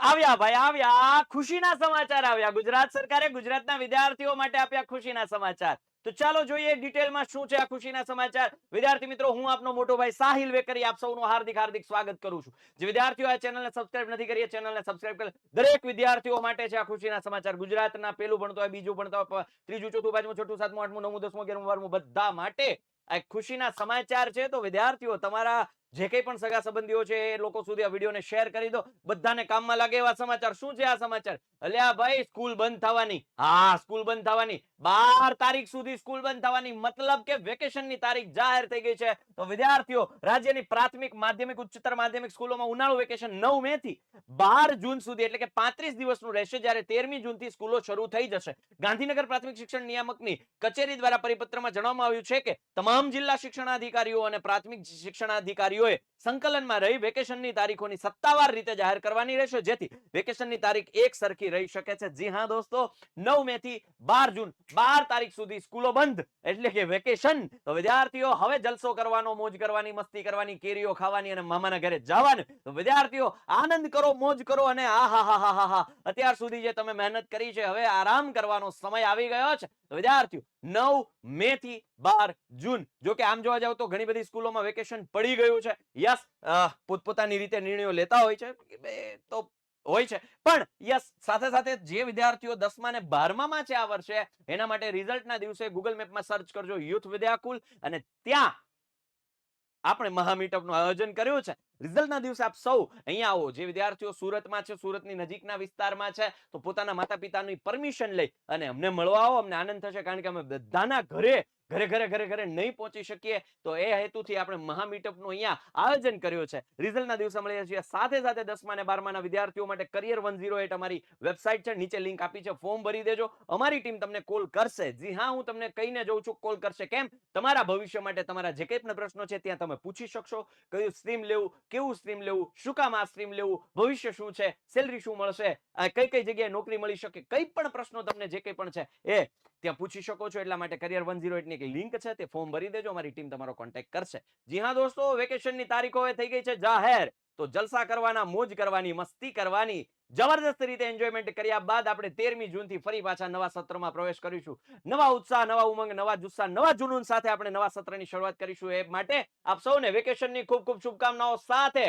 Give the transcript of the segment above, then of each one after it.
આવ્યા ભાઈ, આવ્યા. ખુશીના સમાચાર આવ્યા. ગુજરાત સરકારે ગુજરાતના વિદ્યાર્થીઓ માટે આપ્યા ખુશીના સમાચાર. તો ચાલો જોઈએ ડિટેલમાં શું છે આ ખુશીના સમાચાર. વિદ્યાર્થી મિત્રો, હું આપનો મોટો ભાઈ સાહિલ વેકરી આપ સૌનું હાર્દિક હાર્દિક સ્વાગત કરું છું. જે વિદ્યાર્થીઓ આ ચેનલને સબસ્ક્રાઇબ નથી કરી ચેનલને સબસ્ક્રાઇબ કરે. દરેક વિદ્યાર્થીઓ માટે છે આ ખુશીના સમાચાર. ગુજરાતના પેલું ભણતો હોય, બીજું ભણતો હોય ત્રીજું, ચોથું, પાંચમું, છઠ્ઠું, સાતમું, આઠમું, નવમું, દસમું, અગિયારમું, બારમું, બધા માટે આ ખુશીના સમાચાર છે. તો વિદ્યાર્થીઓ, તમારા જે કંઈ પણ સગા સંબંધીઓ છે એ લોકો સુધી આ વિડીયોને શેર કરી દો. બધાને કામમાં લાગે એવા સમાચાર. શું છે આ સમાચાર? અલ્યા ભાઈ, સ્કૂલ બંધ થવાની. હા, સ્કૂલ બંધ થવાની. બાર તારીખ સુધી સ્કૂલ બંધ થવાની. મતલબ કે વેકેશનની તારીખ જાહેર થઈ ગઈ છે. તો વિદ્યાર્થીઓ, રાજ્યની પ્રાથમિક, માધ્યમિક, ઉચ્ચતર માધ્યમિક સ્કૂલોમાં ઉનાળુ વેકેશન નવ મે થી બાર જૂન સુધી, એટલે કે પાંત્રીસ દિવસનું રહેશે જ્યારે તેરમી જૂનથી સ્કૂલો શરૂ થઈ જશે. ગાંધીનગર પ્રાથમિક શિક્ષણ નિયામકની કચેરી દ્વારા પરિપત્રમાં જણાવવામાં આવ્યું છે કે તમામ જિલ્લા શિક્ષણાધિકારીઓ અને પ્રાથમિક શિક્ષણાધિકારીઓએ સંકલનમાં રહી વેકેશનની તારીખોની સત્તાવાર રીતે જાહેર કરવાની રહેશે. જેથી વેકેશનની તારીખ એક સરખી રહી શકે છે. જી હા દોસ્તો, નવ મે થી બાર જૂન, બાર તારીખ સુધી સ્કૂલો બંધ. એટલે કે વેકેશન. તો વિદ્યાર્થીઓ, હવે જલસો કરવાનો, મોજ કરવાની, મસ્તી કરવાની, કેરીઓ ખાવાની અને મામાના ઘરે જવાનું. તો વિદ્યાર્થીઓ, આનંદ કરો, મોજ કરો અને આ હા હા હા હા હા. અત્યાર સુધી જે તમે મહેનત કરી છે, હવે આરામ કરવાનો સમય આવી ગયો છે. તો વિદ્યાર્થીઓ નવ મે થી બાર જૂન. જો કે આમ જોવા જાવ તો ઘણી બધી સ્કૂલોમાં વેકેશન પડી ગયું છે. યસ પોતપોતાની રીતે નિર્ણયો લેતા હોય છે. તો હોય છે. પણ યસ, સાથે સાથે જે વિદ્યાર્થીઓ દસમા ને બારમામાં છે આ વર્ષે, એના માટે રિઝલ્ટના દિવસે ગૂગલ મેપમાં સર્ચ કરજો યુથ વિદ્યાકુલ અને ત્યાં આપણે મહામીટઅપનું આયોજન કર્યું છે. રિઝલ્ટના દિવસે આપ સૌ અહીંયા આવો. જે વિદ્યાર્થીઓ સુરતમાં છે, સુરતની નજીકના વિસ્તારમાં છે, તો પોતાના માતા પિતાની પરમિશન લઈ અને અમને મળવા આવો. અમને આનંદ થશે, કારણ કે અમે બધાના ઘરે ઘરે ઘરે ઘરે ઘરે નહીં પહોંચી શકીએ, તો એ હેતુથી આપણે મહા મીટઅપનું અહીંયા આયોજન કર્યું છે. રિઝલ્ટના દિવસે મળીએ છીએ. સાથે સાથે દસમા અને બારમાના વિદ્યાર્થીઓ માટે કરિયર વન ઝીરો એટ અમારી વેબસાઇટ છે. નીચે લિંક આપી છે. ફોર્મ ભરી દેજો. અમારી ટીમ તમને કોલ કરશે. જી હા, હું તમને કહીને જઉં છું કોલ કરશે. કેમ? તમારા ભવિષ્ય માટે તમારા જે કંઈ પણ પ્રશ્નો છે, ત્યાં તમે પૂછી શકશો. કયું સ્ટ્રીમ લેવું, કેવું સ્ટ્રીમ લેવું, શું કામ આ સ્ટ્રીમ લેવું, ભવિષ્ય શું છે સેલરી શું મળશે કઈ કઈ જગ્યાએ નોકરી મળી શકે, કઈ પણ પ્રશ્નો તમને જે કંઈ પણ છે, એ ત્યાં પૂછી શકો છો. એટલા માટે કરિયર વન ઝીરો એટની એક લિંક છે તે ફોર્મ ભરી દેજો અમારી ટીમ તમારો કોન્ટેક્ટ કરશે. જી હા દોસ્તો વેકેશનની તારીખો હવે થઈ ગઈ છે, જાહેર. તો જલસા કરવાના, મોજ કરવાની, મસ્તી કરવાની, જબરદસ્ત રીતે એન્જોયમેન્ટ કર્યા બાદ આપણે તેરમી જૂનથી ફરી પાછા નવા સત્રમાં પ્રવેશ કરીશું. નવા ઉત્સાહ, નવા ઉમંગ, નવા જુસ્સા, નવા જુનૂન સાથે આપણે નવા સત્રની શરૂઆત કરીશું. એ માટે આપ સૌને વેકેશનની ખૂબ ખૂબ શુભકામનાઓ સાથે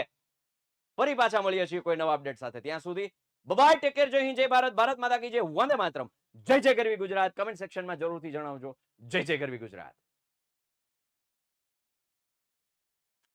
ફરી પાછા મળીએ છીએ કોઈ નવા અપડેટ સાથે. ત્યાં સુધી બબાય ટેક કેર જય હિન્દ, જય ભારત ભારત માતા કી જય, વંદે માતરમ. જય જય ગરવી ગુજરાત. કમેન્ટ સેક્શનમાં જરૂરથી જણાવજો. જય જય ગરવી ગુજરાત.